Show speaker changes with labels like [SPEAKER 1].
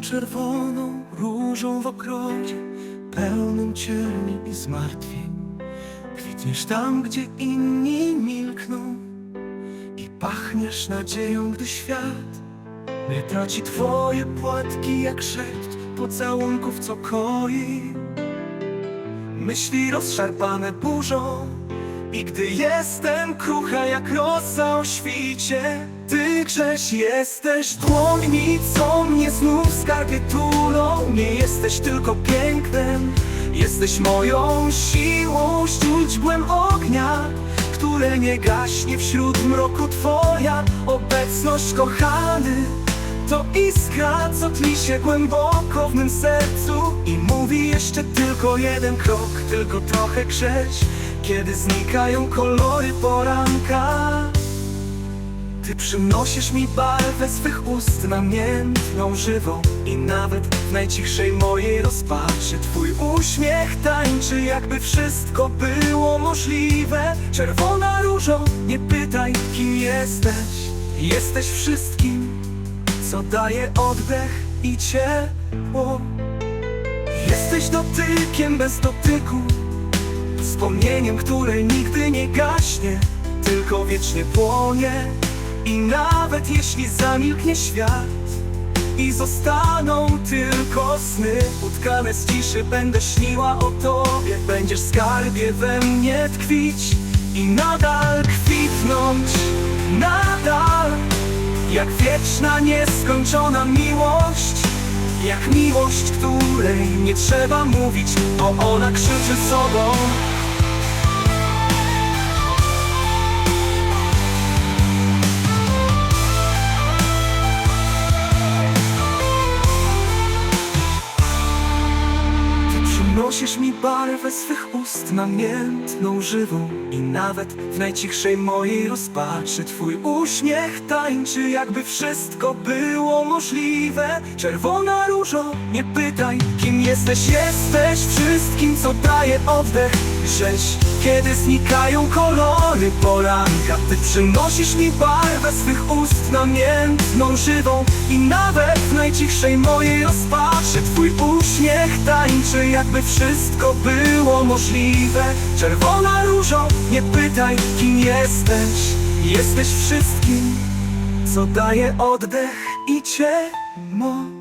[SPEAKER 1] czerwoną różą w ogrodzie Pełnym cieni i zmartwień. Kwitniesz tam, gdzie inni milkną I pachniesz nadzieją, gdy świat Nie traci twoje płatki jak sześć Pocałunków, co koi. Myśli rozszarpane burzą I gdy jestem krucha jak rosa o świcie Ty grześ jesteś dłońmi, co mnie znów skarbie tulą. Nie jesteś tylko pięknem Jesteś moją siłą, źródłem ognia Które nie gaśnie wśród mroku Twoja. Obecność kochany to iskra, co tli się głęboko w mym sercu I mówi jeszcze tylko jeden krok, tylko trochę grzeć Kiedy znikają kolory poranka Ty przynosisz mi barwę swych ust namiętną, żywą I nawet w najcichszej mojej rozpaczy. Twój uśmiech tańczy, jakby wszystko było możliwe. Czerwona różo, nie pytaj, kim jesteś. Jesteś wszystkim, co daje oddech i ciepło. Jesteś dotykiem bez dotyku. Wspomnieniem, które nigdy nie gaśnie Tylko wiecznie płonie I nawet jeśli zamilknie świat I zostaną tylko sny Utkane z ciszy będę śniła o tobie. Będziesz skarbie we mnie tkwić I nadal kwitnąć Nadal. Jak wieczna, nieskończona miłość Jak miłość, której nie trzeba mówić Bo ona krzyczy sobą przynosisz mi barwę swych ust namiętną, żywą I nawet w najcichszej mojej rozpaczy. Twój uśmiech tańczy, jakby wszystko było możliwe. Czerwona różo, nie pytaj, kim jesteś. Jesteś wszystkim, co daje oddech. Rzeź, kiedy znikają kolory poranka. Ty przynosisz mi barwę swych ust namiętną, żywą I nawet w najcichszej mojej rozpaczy. Twój uśmiech tańczy, jakby wszystko było możliwe. Czerwona różo, nie pytaj, kim jesteś. Jesteś wszystkim, co daje oddech i ciemność